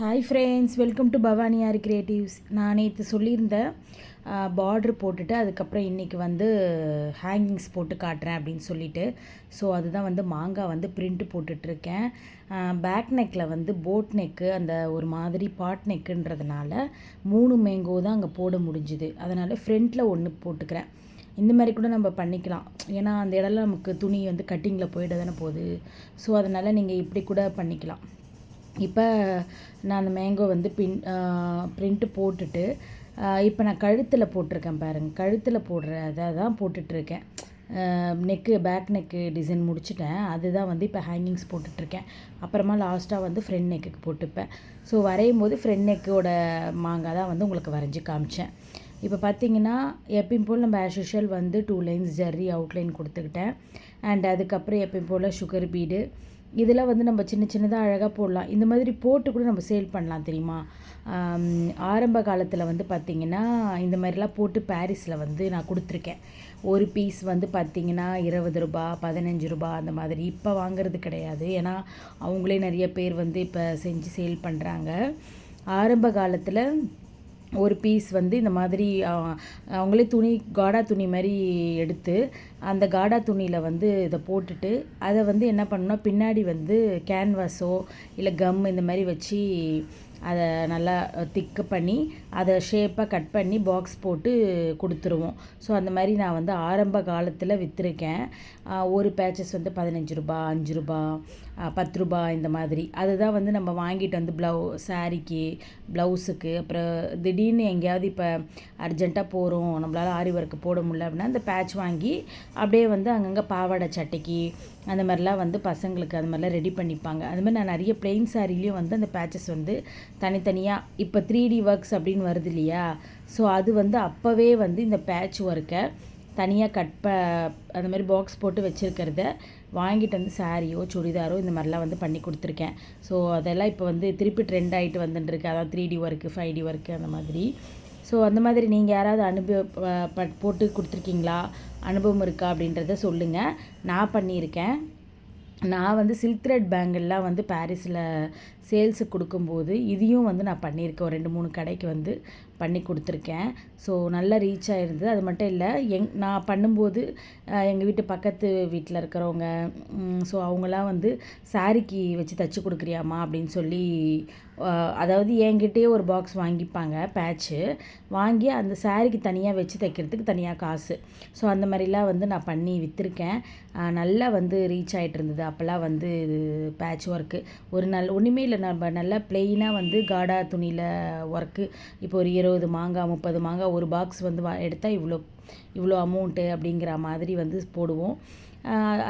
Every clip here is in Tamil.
Hi friends welcome to Bhavani R creatives நான் நேற்று சொல்லியிருந்தேன் பார்ட்ரு போட்டுட்டு அதுக்கப்புறம் இன்றைக்கி வந்து ஹேங்கிங்ஸ் போட்டு காட்டுறேன் அப்படின்னு சொல்லிட்டு. ஸோ அதுதான் வந்து மாங்காய் வந்து பிரிண்ட்டு போட்டுட்ருக்கேன். பேக் நெக்கில் வந்து போட் நெக்கு அந்த ஒரு மாதிரி பாட் நெக்குன்றதுனால மூணு மேங்கோ தான் அங்கே போட முடிஞ்சுது. அதனால் ஃப்ரண்ட்டில் ஒன்று போட்டுக்கிறேன். இந்த மாதிரி கூட நம்ம பண்ணிக்கலாம். ஏன்னா அந்த இடம்ல நமக்கு துணி வந்து கட்டிங்கில் போயிட தானே போகுது. ஸோ அதனால் நீங்கள் இப்படி கூட பண்ணிக்கலாம். இப்போ நான் அந்த மேங்கோ வந்து பின் ப்ரிண்ட்டு போட்டுட்டு இப்போ நான் கழுத்தில் போட்டிருக்கேன் பாருங்கள் கழுத்தில் போடுற அதை தான் போட்டுட்ருக்கேன் நெக்கு பேக் நெக்கு டிசைன் முடிச்சுட்டேன். அதுதான் வந்து இப்போ ஹேங்கிங்ஸ் போட்டுட்ருக்கேன் அப்புறமா லாஸ்ட்டாக வந்து ஃப்ரெண்ட் நெக்குக்கு போட்டுப்பேன். ஸோ வரையும் போது ஃப்ரெண்ட் நெக்கோட மாங்காய் தான் வந்து உங்களுக்கு வரைஞ்சி காமிச்சேன். இப்போ பார்த்தீங்கன்னா எப்பயும் போல் நம்ம ஆஸ் யூஷுவல் வந்து டூ லைன்ஸ் ஜர்ரி அவுட்லைன் கொடுத்துக்கிட்டேன். அண்ட் அதுக்கப்புறம் எப்பயும் போல் சுகர் பீடு இதெல்லாம் வந்து நம்ம சின்ன சின்னதாக அழகாக போடலாம். இந்த மாதிரி போட்டு கூட நம்ம சேல் பண்ணலாம் தெரியுமா? ஆரம்ப காலத்தில் வந்து பார்த்திங்கன்னா இந்த மாதிரிலாம் போட்டு பாரிஸில் வந்து நான் கொடுத்துருக்கேன். ஒரு பீஸ் வந்து பார்த்திங்கன்னா இருபது ரூபா பதினஞ்சு ரூபா அந்த மாதிரி. இப்போ வாங்குறது கிடையாது. ஏன்னா அவங்களே நிறைய பேர் வந்து இப்போ செஞ்சு சேல் பண்ணுறாங்க. ஆரம்ப காலத்தில் ஒரு பீஸ் வந்து இந்த மாதிரி அவங்களே துணி காடா துணி மாதிரி எடுத்து அந்த காடா துணியில் வந்து இதை போட்டுட்டு அதை வந்து என்ன பண்ணணும்னா பின்னாடி வந்து கேன்வாஸோ இல்லை கம் இந்த மாதிரி வச்சு அதை நல்லா திக்கு பண்ணி அதை ஷேப்பாக கட் பண்ணி பாக்ஸ் போட்டு கொடுத்துருவோம். ஸோ அந்த மாதிரி நான் வந்து ஆரம்ப காலத்தில் விற்றுருக்கேன் ஒரு பேச்சஸ் வந்து பதினஞ்சு ரூபா அஞ்சு ரூபா பத்து ரூபா இந்த மாதிரி. அதுதான் வந்து நம்ம வாங்கிட்டு வந்து ப்ளவு சாரிக்கு ப்ளவுஸுக்கு அப்புறம் திடீர்னு எங்கேயாவது இப்போ அர்ஜெண்ட்டாக போகிறோம் நம்மளால் ஆரி ஒர்க்கு போட முடியல அப்படின்னா அந்த பேட்ச் வாங்கி அப்படியே வந்து அங்கங்கே பாவாடை சட்டைக்கு அந்த மாதிரிலாம் வந்து பசங்களுக்கு அது மாதிரிலாம் ரெடி பண்ணிப்பாங்க. அது மாதிரி நான் நிறைய பிளெயின் சாரிலையும் வந்து அந்த பேச்சஸ் வந்து தனித்தனியாக இப்போ த்ரீ டி ஒர்க்ஸ் அப்படின்னு வருது இல்லையா? ஸோ அது வந்து அப்போவே வந்து இந்த பேட்ச் ஒர்க்கை தனியாக கட் ப அந்த மாதிரி பாக்ஸ் போட்டு வச்சுருக்கிறத வாங்கிட்டு வந்து சாரியோ சுடிதாரோ இந்த மாதிரிலாம் வந்து பண்ணி கொடுத்துருக்கேன். ஸோ அதெல்லாம் இப்போ வந்து திருப்பி ட்ரெண்ட் ஆகிட்டு வந்துட்டுருக்கு. அதாவது three D work five D work அந்த மாதிரி. ஸோ அந்த மாதிரி நீங்கள் யாராவது அனுபவ போட்டு கொடுத்துருக்கீங்களா? அனுபவம் இருக்கா அப்படின்றத சொல்லுங்கள் நான் பண்ணியிருக்கேன். நான் வந்து சில்க் த்ரெட் பேங்கிள்லாம் வந்து பாரிஸில் சேல்ஸுக்கு கொடுக்கும்போது இதையும் வந்து நான் பண்ணியிருக்கேன். ரெண்டு மூணு கடைக்கு வந்து பண்ணி கொடுத்துருக்கேன். ஸோ நல்லா ரீச் ஆகிருந்தது அது மட்டும் இல்லை எங் நான் பண்ணும்போது எங்கள் வீட்டு பக்கத்து வீட்டில் இருக்கிறவங்க ஸோ அவங்களாம் வந்து சாரிக்கு வச்சு தைச்சி கொடுக்குறியாம்மா அப்படின்னு சொல்லி அதாவது என்கிட்டயே ஒரு பாக்ஸ் வாங்கிப்பாங்க பேட்ச்சு வாங்கி அந்த சாரிக்கு தனியாக வச்சு தைக்கிறதுக்கு தனியாக காசு. ஸோ அந்த மாதிரிலாம் வந்து நான் பண்ணி விற்றுருக்கேன் நல்லா வந்து ரீச் ஆகிட்டு இருந்தது. அப்போல்லாம் வந்து பேட்ச் ஒர்க்கு. ஒரு நாள் ஒன்றுமே இல்லை நம்ம நல்லா பிளெயினாக வந்து காடா துணியில் ஒர்க்கு இப்போ ஒரு இருபது மாங்காய் முப்பது மாங்காய் ஒரு பாக்ஸ் வந்து வா எடுத்தால் இவ்வளோ இவ்வளோ அமௌண்ட்டு அப்படிங்கிற மாதிரி வந்து போடுவோம்.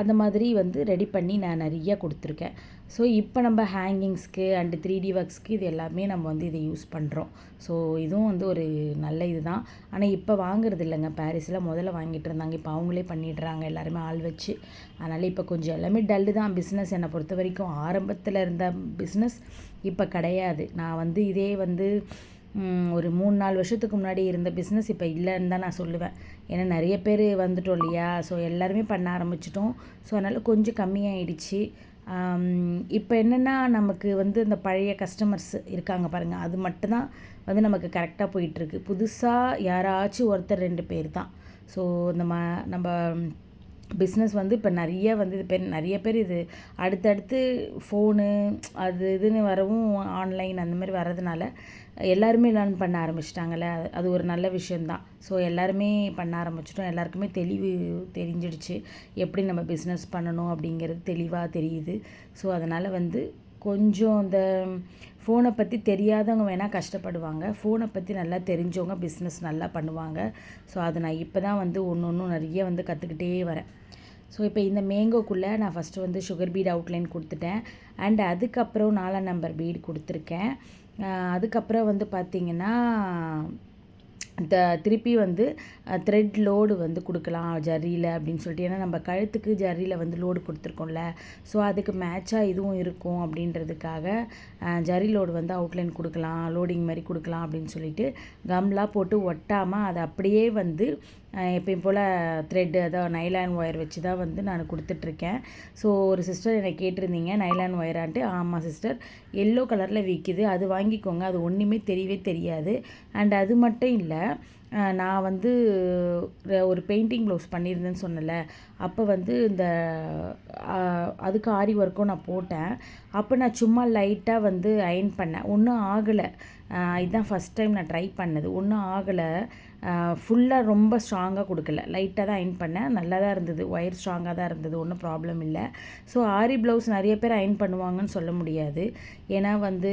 அந்த மாதிரி வந்து ரெடி பண்ணி நான் நிறைய கொடுத்துருக்கேன். ஸோ இப்போ நம்ம ஹேங்கிங்ஸ்க்கு அண்டு த்ரீ டி ஒர்க்ஸ்க்கு இது எல்லாமே நம்ம வந்து இதை யூஸ் பண்ணுறோம் ஸோ இதுவும் வந்து ஒரு நல்ல இது தான் ஆனால் இப்போ வாங்குறது இல்லைங்க. பாரிஸில் முதல்ல வாங்கிட்டு இருந்தாங்க. இப்போ அவங்களே பண்ணிடுறாங்க. எல்லாருமே ஆள் வச்சு. அதனால் இப்போ கொஞ்சம் எல்லாமே டல்லு தான். பிஸ்னஸ் என்னை பொறுத்த வரைக்கும் ஆரம்பத்தில் இருந்த பிஸ்னஸ் இப்போ கிடையாது. நான் வந்து இதே வந்து ஒரு மூணு நாலு வருஷத்துக்கு முன்னாடி இருந்த பிஸ்னஸ் இப்போ இல்லைன்னு தான் நான் சொல்லுவேன். ஏன்னா நிறைய பேர் வந்துட்டோம் இல்லையா? ஸோ எல்லாருமே பண்ண ஆரம்பிச்சிட்டோம். ஸோ அதனால் கொஞ்சம் கம்மியாயிடுச்சு. இப்போ என்னென்னா நமக்கு வந்து இந்த பழைய கஸ்டமர்ஸ் இருக்காங்க பாருங்கள் அது மட்டும்தான் வந்து நமக்கு கரெக்டாக போயிட்டுருக்கு புதுசாக யாராச்சும் ஒருத்தர் ரெண்டு பேர் தான். ஸோ இந்த ம நம்ம பிஸ்னஸ் வந்து இப்போ நிறைய வந்து இது பேர் நிறைய பேர் இது அடுத்தடுத்து ஃபோனு அது இதுன்னு வரவும் ஆன்லைன் அந்த மாதிரி வரதுனால எல்லாருமே லேர்ன் பண்ண ஆரம்பிச்சிட்டாங்கல்ல. அது ஒரு நல்ல விஷயந்தான் ஸோ எல்லாருமே பண்ண ஆரம்பிச்சிட்டோம். எல்லாருக்குமே தெளிவு தெரிஞ்சிடுச்சு. எப்படி நம்ம பிஸ்னஸ் பண்ணணும் அப்படிங்கிறது தெளிவாக தெரியுது. ஸோ அதனால் வந்து கொஞ்சம் இந்த ஃபோனை பற்றி தெரியாதவங்க வேணால் கஷ்டப்படுவாங்க. ஃபோனை பற்றி நல்லா தெரிஞ்சவங்க பிஸ்னஸ் நல்லா பண்ணுவாங்க. ஸோ அதை நான் இப்போ தான் வந்து ஒன்று ஒன்றும் நிறைய வந்து கற்றுக்கிட்டே வரேன். ஸோ இப்போ இந்த மேங்கோக்குள்ளே நான் ஃபஸ்ட்டு வந்து சுகர் பீட் அவுட்லைன் கொடுத்துட்டேன். அண்ட் அதுக்கப்புறம் நாலாம் நம்பர் பீடு கொடுத்துருக்கேன். அதுக்கப்புறம் வந்து பார்த்திங்கன்னா த திருப்பி வந்து த்ரெட் லோடு வந்து கொடுக்கலாம் ஜரியில் அப்படின்னு சொல்லிட்டு. ஏன்னா நம்ம கழுத்துக்கு ஜரியில் வந்து லோடு கொடுத்துருக்கோம்ல. ஸோ அதுக்கு மேட்சாக இதுவும் இருக்கும் அப்படின்றதுக்காக ஜரி லோடு வந்து அவுட்லைன் கொடுக்கலாம் லோடிங் மாதிரி கொடுக்கலாம் அப்படின்னு சொல்லிட்டு கம்லாம் போட்டு ஒட்டாமல் அதை அப்படியே வந்து எப்பயும் போல் த்ரெட்டு அதான் நைலான் ஒயர் வச்சு தான் வந்து நான் கொடுத்துட்ருக்கேன். ஸோ ஒரு சிஸ்டர் என்னை கேட்டிருந்தீங்க நைலான் ஒயரான்ட்டு ஆமாம் சிஸ்டர் எல்லோ கலரில் விற்கிது அது வாங்கிக்கோங்க. அது ஒன்றுமே தெரியவே தெரியாது. அண்ட் அது மட்டும் இல்லை நான் வந்து ஒரு பெயிண்டிங் ப்ளவுஸ் பண்ணியிருந்தேன்னு சொன்னல அப்போ வந்து இந்த அதுக்கு ஆரி ஒர்க்கும் நான் போட்டேன். அப்போ நான் சும்மா லைட்டாக வந்து அயன் பண்ணேன். ஒன்றும் ஆகலை. இதுதான் ஃபஸ்ட் டைம் நான் ட்ரை பண்ணது. ஒன்றும் ஆகலை. ஃபுல்லாக ரொம்ப ஸ்ட்ராங்காக கொடுக்கல. லைட்டாக தான் அயன் பண்ணேன். நல்லா தான் இருந்தது. ஒயர் ஸ்ட்ராங்காக தான் இருந்தது. ஒன்றும் ப்ராப்ளம் இல்லை. ஸோ ஆரி ப்ளவுஸ் நிறைய பேர் அயன் பண்ணுவாங்கன்னு சொல்ல முடியாது. ஏன்னா வந்து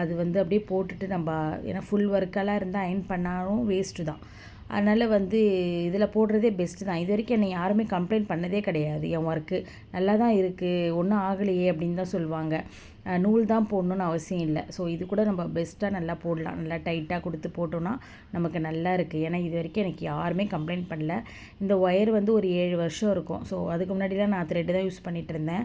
அது வந்து அப்படியே போட்டுட்டு நம்ம ஏன்னா ஃபுல் ஒர்க்கெல்லாம் இருந்தால் அயன் பண்ணாலும் வேஸ்ட்டு தான். அதனால் வந்து இதில் போடுறதே பெஸ்ட்டு தான். இது வரைக்கும் என்னை யாருமே கம்ப்ளைண்ட் பண்ணதே கிடையாது. என் ஒர்க்கு நல்லா தான் இருக்குது ஒன்றும் ஆகலையே அப்படின்னு தான் சொல்லுவாங்க. நூல் தான் போடணுன்னு அவசியம் இல்லை. ஸோ இது கூட நம்ம பெஸ்ட்டாக நல்லா போடலாம். நல்லா டைட்டாக கொடுத்து போட்டோன்னா நமக்கு நல்லா இருக்குது ஏன்னா இது வரைக்கும் எனக்கு யாருமே கம்ப்ளைண்ட் பண்ணல. இந்த ஒயர் வந்து ஒரு ஏழு வருஷம் இருக்கும். ஸோ அதுக்கு முன்னாடிலாம் நான் த்ரெட்டு தான் யூஸ் பண்ணிகிட்டு இருந்தேன்.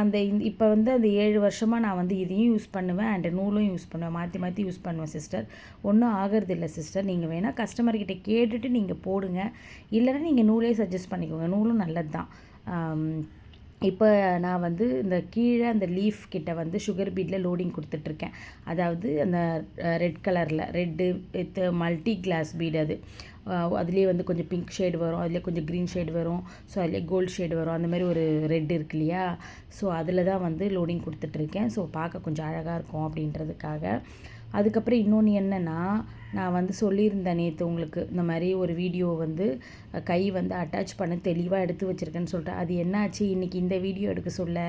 அந்த இப்போ வந்து அந்த ஏழு வருஷமாக நான் வந்து இதையும் யூஸ் பண்ணுவேன். அண்டு நூலும் யூஸ் பண்ணுவேன். மாற்றி மாற்றி யூஸ் பண்ணுவேன் சிஸ்டர் ஒன்றும் ஆகிறது இல்லை சிஸ்டர் நீங்கள் வேணால் கஸ்டமர்கிட்ட கேட்டுட்டு நீங்கள் போடுங்க. இல்லைன்னா நீங்கள் நூலே சஜஸ்ட் பண்ணிக்கோங்க. நூலும் நல்லது தான் இப்போ நான் வந்து இந்த கீழே அந்த லீஃப் கிட்ட வந்து சுகர் பீட்டில் லோடிங் கொடுத்துட்ருக்கேன். அதாவது அந்த ரெட் கலரில் red with multi glass bead அது. அதுலேயே வந்து கொஞ்சம் பிங்க் ஷேடு வரும் அதுலேயே கொஞ்சம் க்ரீன் ஷேடு வரும் ஸோ அதுலேயே கோல்டு ஷேடு வரும் அந்த மாதிரி ஒரு ரெட் இருக்கு இல்லையா? ஸோ அதில் தான் வந்து லோடிங் கொடுத்துட்ருக்கேன். ஸோ பார்க்க கொஞ்சம் அழகாக இருக்கும் அப்படின்றதுக்காக. அதுக்கப்புறம் இன்னொன்று என்னென்னா நான் வந்து சொல்லியிருந்தேன் நேற்று உங்களுக்கு இந்த மாதிரி ஒரு வீடியோ வந்து கை வந்து அட்டாச் பண்ண தெளிவாக எடுத்து வச்சுருக்கேன்னு சொல்லிட்டு. அது என்னாச்சு? இன்றைக்கி இந்த வீடியோ எடுக்க சொல்ல.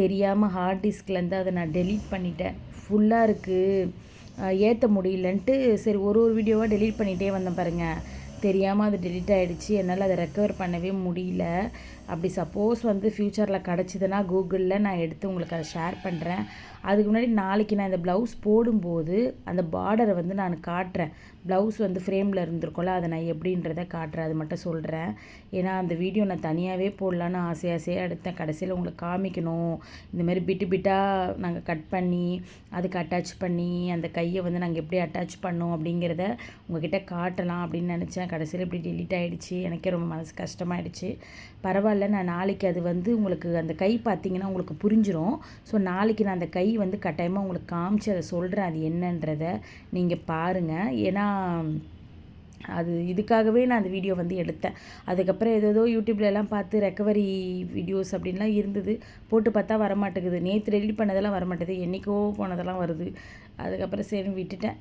தெரியாமல் ஹார்ட் டிஸ்க்லேருந்து அதை நான் டெலீட் பண்ணிட்டேன். ஃபுல்லாக இருக்குது ஏற்ற முடியலன்ட்டு சரி ஒரு ஒரு வீடியோவாக டெலீட் பண்ணிகிட்டே வந்தேன் பாருங்கள் தெரியாமல் அது டெலிட் ஆகிடுச்சு என்னால் அதை ரெக்கவர் பண்ணவே முடியல. அப்படி சப்போஸ் வந்து ஃப்யூச்சரில் கிடச்சிதுன்னா கூகுளில் நான் எடுத்து உங்களுக்கு அதை ஷேர் பண்ணுறேன் அதுக்கு முன்னாடி நாளைக்கு நான் இந்த ப்ளவுஸ் போடும்போது அந்த பார்டரை வந்து நான் காட்டுறேன். ப்ளவுஸ் வந்து ஃப்ரேமில் இருந்திருக்கோல அதை நான் எப்படின்றத காட்டுறேன். அது மட்டும் சொல்கிறேன் ஏன்னா அந்த வீடியோ நான் தனியாகவே போடலான்னு ஆசை ஆசையாக எடுத்தேன். கடைசியில் உங்களுக்கு காமிக்கணும். இந்தமாரி பிட்டு பிட்டாக நாங்கள் கட் பண்ணி அதுக்கு அட்டாச் பண்ணி அந்த கையை வந்து நாங்கள் எப்படி அட்டாச் பண்ணோம் அப்படிங்கிறத உங்ககிட்ட காட்டலாம் அப்படின்னு நினச்சேன். கடைசியில் இப்படி டெலிட் ஆகிடுச்சு எனக்கே ரொம்ப மனசு கஷ்டமாயிடுச்சு. பரவாயில்ல நான் நாளைக்கு அது வந்து உங்களுக்கு அந்த கை பார்த்தீங்கன்னா உங்களுக்கு புரிஞ்சிடும் ஸோ நாளைக்கு நான் அந்த கை வந்து கட்டாயமாக உங்களுக்கு காமிச்சு அதை சொல்கிறேன் அது என்னன்றதை நீங்கள் பாருங்கள் ஏன்னா அது இதுக்காகவே நான் அந்த வீடியோ வந்து எடுத்தேன். அதுக்கப்புறம் ஏதோ யூடியூப்லலாம் பார்த்து ரெக்கவரி வீடியோஸ் அப்படின்லாம் இருந்தது. போட்டு பார்த்தா வரமாட்டேங்குது. நேற்று ரெடி பண்ணதெல்லாம் வரமாட்டேது என்றைக்கோ போனதெல்லாம் வருது. அதுக்கப்புறம் சரி விட்டுட்டேன்.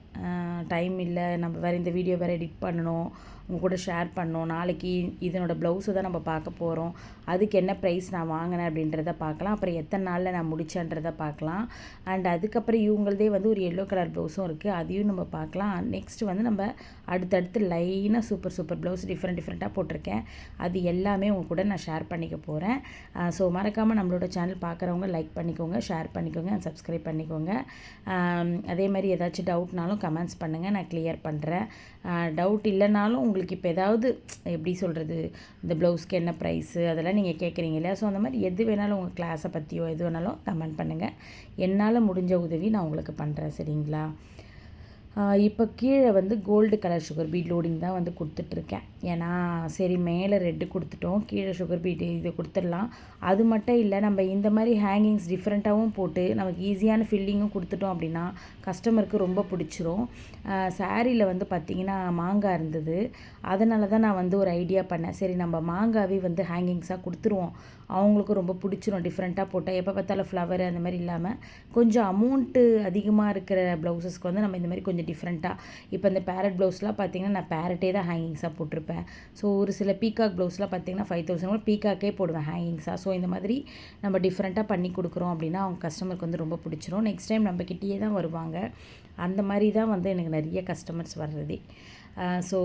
டைம் இல்லை. நம்ம வேறு இந்த வீடியோ வேறு எடிட் பண்ணணும். உங்கள் கூட ஷேர் பண்ணோம். நாளைக்கு இதனோட ப்ளவுஸை தான் நம்ம பார்க்க போகிறோம் அதுக்கு என்ன ப்ரைஸ் நான் வாங்கினேன் அப்படின்றத பார்க்கலாம். அப்புறம் எத்தனை நாளில் நான் முடிச்சேன்றதை பார்க்கலாம். அண்ட் அதுக்கப்புறம் இவங்களதே வந்து ஒரு எல்லோ கலர் ப்ளவுஸும் இருக்குது அதையும் நம்ம பார்க்கலாம். நெக்ஸ்ட் வந்து நம்ம அடுத்தடுத்து லைனாக சூப்பர் சூப்பர் ப்ளவுஸ் டிஃப்ரெண்ட் டிஃப்ரெண்ட்டாக போட்டிருக்கேன். அது எல்லாமே உங்கள் கூட நான் ஷேர் பண்ணிக்க போகிறேன் ஸோ மறக்காமல் நம்மளோட சேனல் பார்க்குறவங்க லைக் பண்ணிக்கோங்க ஷேர் பண்ணிக்கோங்க அண்ட் சப்ஸ்கிரைப் பண்ணிக்கோங்க. அதே மாதிரி ஏதாச்சும் டவுட்னாலும் கமெண்ட்ஸ் பண்ணுங்கள் நான் கிளியர் பண்ணுறேன் டவுட் இல்லைனாலும் உங்களுக்கு இப்போ ஏதாவது எப்படி சொல்கிறது இந்த ப்ளவுஸ்க்கு என்ன ப்ரைஸு அதெல்லாம் நீங்கள் கேட்குறீங்க இல்லையா? ஸோ அந்த மாதிரி எது வேணாலும் உங்கள் கிளாஸை பற்றியோ எது வேணாலும் கமெண்ட் பண்ணுங்கள் என்னால் முடிஞ்ச உதவி நான் உங்களுக்கு பண்ணுறேன் சரிங்களா? இப்போ கீழே வந்து gold colour sugar bead loading தான் வந்து கொடுத்துட்ருக்கேன். ஏன்னா சரி மேலே ரெட்டு கொடுத்துட்டோம். கீழே சுகர் பீட் இது கொடுத்துடலாம். அது மட்டும் இல்லை நம்ம இந்த மாதிரி ஹேங்கிங்ஸ் டிஃப்ரெண்ட்டாகவும் போட்டு நமக்கு ஈஸியான ஃபில்லிங்கும் கொடுத்துட்டோம் அப்படின்னா கஸ்டமருக்கு ரொம்ப பிடிச்சிரும். சாரியில் வந்து பார்த்திங்கன்னா மாங்காய் இருந்தது. அதனால தான் நான் வந்து ஒரு ஐடியா பண்ணேன். சரி நம்ம மாங்காவே வந்து ஹேங்கிங்ஸாக கொடுத்துருவோம். அவங்களுக்கும் ரொம்ப பிடிச்சிரும். டிஃப்ரெண்ட்டாக போட்டால் எப்போ பார்த்தாலும் ஃப்ளவர் அந்த மாதிரி இல்லாமல் கொஞ்சம் அமௌண்ட்டு அதிகமாக இருக்கிற ப்ளவுசஸ்க்கு வந்து நம்ம இந்த மாதிரி கொஞ்சம் டிஃப்ரெண்ட்டாக இப்போ இந்த பேரட் ப்ளவுஸ்லாம் பார்த்திங்கன்னா நான் பேரட்டே தான் ஹேங்கிங்ஸாக போட்டிருப்பேன். ஸோ ஒரு சில பீகாக் ப்ளவுஸ்லாம் பார்த்திங்கன்னா ஃபைவ் தௌசண்ட் கூட பீக்காக்கே போடுவேன் ஹேங்கிங்ஸாக ஸோ இந்த மாதிரி நம்ம டிஃப்ரெண்ட்டாக பண்ணி கொடுக்குறோம் அப்படின்னா அவங்க கஸ்டமருக்கு வந்து ரொம்ப பிடிச்சிரும். நெக்ஸ்ட் டைம் நம்மக்கிட்டேயே தான் வருவாங்க. அந்த மாதிரி தான் வந்து எனக்கு நிறைய கஸ்டமர்ஸ் வர்றதே. ஸோ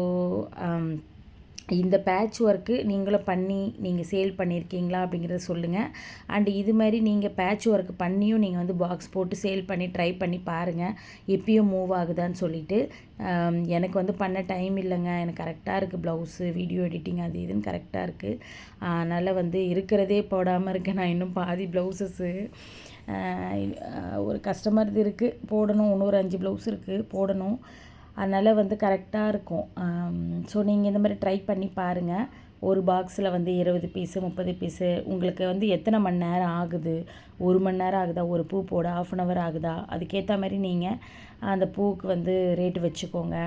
இந்த பேட்ச் ஒர்க்கு நீங்களும் பண்ணி நீங்கள் சேல் பண்ணியிருக்கீங்களா அப்படிங்கிறத சொல்லுங்கள் அண்டு இது மாதிரி நீங்கள் பேட்ச் ஒர்க் பண்ணியும் நீங்கள் வந்து பாக்ஸ் போட்டு சேல் பண்ணி ட்ரை பண்ணி பாருங்கள் எப்பயும் மூவ் ஆகுதான்னு சொல்லிவிட்டு எனக்கு வந்து பண்ண டைம் இல்லைங்க. எனக்கு கரெக்டாக இருக்குது ப்ளவுஸு வீடியோ எடிட்டிங் அது இதுன்னு கரெக்டாக இருக்குது அதனால் வந்து இருக்கிறதே போடாமல் இருக்கேன். நான் இன்னும் பாதி ப்ளவுஸஸ்ஸு ஒரு கஸ்டமர் இது இருக்குது போடணும். இன்னொரு அஞ்சு ப்ளவுஸ் இருக்குது போடணும். அதனால் வந்து கரெக்டாக இருக்கும். ஸோ நீங்கள் இந்த மாதிரி ட்ரை பண்ணி பாருங்கள் ஒரு பாக்ஸில் வந்து இருபது பீஸு முப்பது பீஸு உங்களுக்கு வந்து எத்தனை மணி நேரம் ஆகுது? ஒரு மணி நேரம் ஆகுதா? ஒரு பூ போட ஆஃப் அன் ஹவர் ஆகுதா? அதுக்கேற்ற மாதிரி நீங்கள் அந்த பூவுக்கு வந்து ரேட்டு வச்சுக்கோங்க.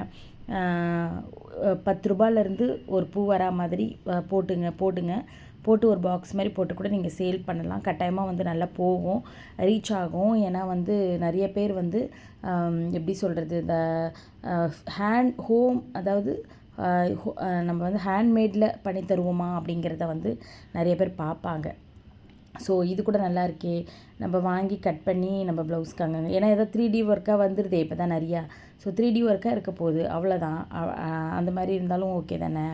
பத்து ரூபாயிலேருந்து ஒரு பூ வரா மாதிரி போட்டுங்க போட்டுங்க போட்டு ஒரு பாக்ஸ் மாதிரி போட்டு கூட நீங்கள் சேல் பண்ணலாம். கட்டாயமாக வந்து நல்லா போகும். ரீச் ஆகும். ஏன்னா வந்து நிறைய பேர் வந்து எப்படி சொல்கிறது இந்த ஹேண்ட் ஹோம் அதாவது நம்ம வந்து ஹேண்ட்மேடில் பண்ணி தருவோமா அப்படிங்கிறத வந்து நிறைய பேர் பார்ப்பாங்க. ஸோ இது கூட நல்லா இருக்கே. நம்ம வாங்கி கட் பண்ணி நம்ம ப்ளவுஸ்க்கு அங்கே ஏன்னா ஏதோ த்ரீ டி ஒர்க்காக வந்துடுது இப்போ தான் நிறையா. ஸோ த்ரீ டி ஒர்க்காக இருக்க போகுது. அவ்வளோதான் அந்த மாதிரி இருந்தாலும் ஓகே தானே?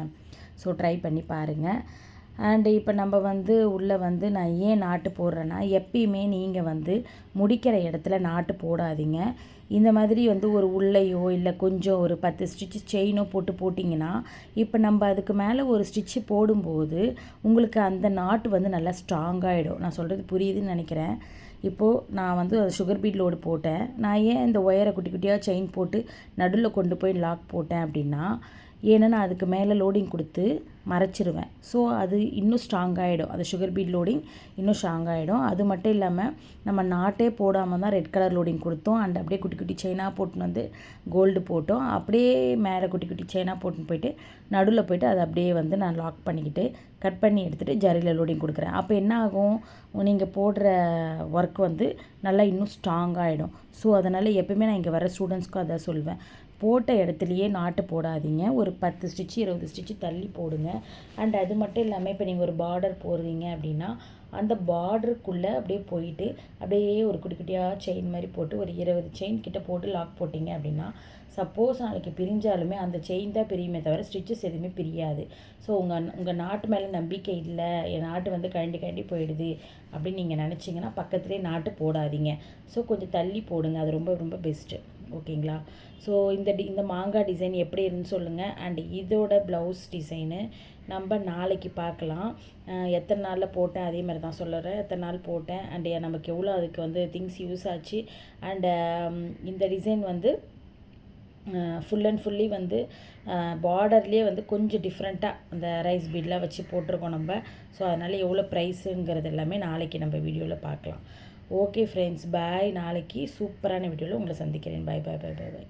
ஸோ ட்ரை பண்ணி பாருங்கள் அண்டு இப்போ நம்ம வந்து உள்ளே வந்து நான் ஏன் நாட்டு போடுறேன்னா எப்பயுமே நீங்கள் வந்து முடிக்கிற இடத்துல நாட்டு போடாதீங்க. இந்த மாதிரி வந்து ஒரு உள்ளையோ இல்லை கொஞ்சம் ஒரு பத்து ஸ்டிச்சு செயினோ போட்டு போட்டிங்கன்னா இப்போ நம்ம அதுக்கு மேலே ஒரு ஸ்டிச்சு போடும்போது உங்களுக்கு அந்த நாட்டு வந்து நல்லா ஸ்ட்ராங்காகிடும் நான் சொல்கிறது புரியுதுன்னு நினைக்கிறேன். இப்போது நான் வந்து சுகர் பீட் லோடு போட்டேன். நான் ஏன் இந்த ஒயரை குட்டி குட்டியாக செயின் போட்டு நடுவில் கொண்டு போய் லாக் போட்டேன் அப்படின்னா ஏன்னா நான் அதுக்கு மேலே லோடிங் கொடுத்து மறைச்சிருவேன். ஸோ அது இன்னும் ஸ்ட்ராங் ஆகிடும் அது சுகர் பீட் லோடிங் இன்னும் ஸ்ட்ராங் ஆகிடும் அது மட்டும் இல்லாமல் நம்ம நாட்டே போடாமல் தான் ரெட் கலர் லோடிங் கொடுத்தோம். அண்ட் அப்படியே குட்டி குட்டி செயினாக போட்டுன்னு வந்து கோல்டு போட்டோம். அப்படியே மேலே குட்டி குட்டி செயினாக போட்டுன்னு போயிட்டு நடுவில் போயிட்டு அதை அப்படியே வந்து நான் லாக் பண்ணிக்கிட்டு கட் பண்ணி எடுத்துகிட்டு ஜரியில் லோடிங் கொடுக்குறேன். அப்போ என்ன ஆகும்? நீங்கள் போடுற ஒர்க் வந்து நல்லா இன்னும் ஸ்ட்ராங் ஆகிடும் ஸோ அதனால் எப்போயுமே நான் இங்கே வர ஸ்டூடெண்ட்ஸ்க்கும் அதை சொல்வேன். போட்ட இடத்துலையே நாட்டு போடாதீங்க. ஒரு பத்து ஸ்டிச்சு இருபது ஸ்டிச்சு தள்ளி போடுங்க. அண்ட் அது மட்டும் இல்லாமல் இப்போ நீங்கள் ஒரு பார்டர் போடுறீங்க அப்படின்னா அந்த பார்டருக்குள்ளே அப்படியே போயிட்டு அப்படியே ஒரு குட்டி குட்டியாக செயின் மாதிரி போட்டு ஒரு இருபது செயின் கிட்ட போட்டு லாக் போட்டிங்க அப்படின்னா சப்போஸ் நாளைக்கு பிரிஞ்சாலுமே அந்த செயின் தான் பிரியுமே தவிர ஸ்டிச்சஸ் எதுவுமே பிரியாது. ஸோ உங்கள் உங்கள் நாட்டு மேலே நம்பிக்கை இல்லை என் நாட்டு வந்து கழண்டி கழண்டி போயிடுது அப்படின்னு நீங்கள் நினச்சிங்கன்னா பக்கத்துலேயே நாட்டு போடாதீங்க. ஸோ கொஞ்சம் தள்ளி போடுங்க. அது ரொம்ப ரொம்ப பெஸ்ட்டு ஓகேங்களா? ஸோ இந்த டி இந்த மாங்காய் டிசைன் எப்படி இருந்துன்னு சொல்லுங்கள் அண்ட் இதோட ப்ளவுஸ் டிசைனு நம்ம நாளைக்கு பார்க்கலாம். எத்தனை நாளில் போட்டேன்? அதே மாதிரி தான் சொல்லுறேன். எத்தனை நாள் போட்டேன்? அண்ட் நமக்கு எவ்வளோ அதுக்கு வந்து திங்ஸ் யூஸ் ஆச்சு. அண்டு இந்த டிசைன் வந்து ஃபுல் அண்ட் ஃபுல்லி வந்து பார்டர்லேயே வந்து கொஞ்சம் டிஃப்ரெண்ட்டாக அந்த ரைஸ் பீட்லாம் வச்சு போட்டிருக்கோம் நம்ம. ஸோ அதனால் எவ்வளோ ப்ரைஸுங்கிறது எல்லாமே நாளைக்கு நம்ம வீடியோவில் பார்க்கலாம். ஓகே ஃப்ரெண்ட்ஸ் பாய் நாளைக்கு சூப்பரான வீடியோவில் உங்களை சந்திக்கிறேன். பாய் பாய் பாய் பாய் பாய்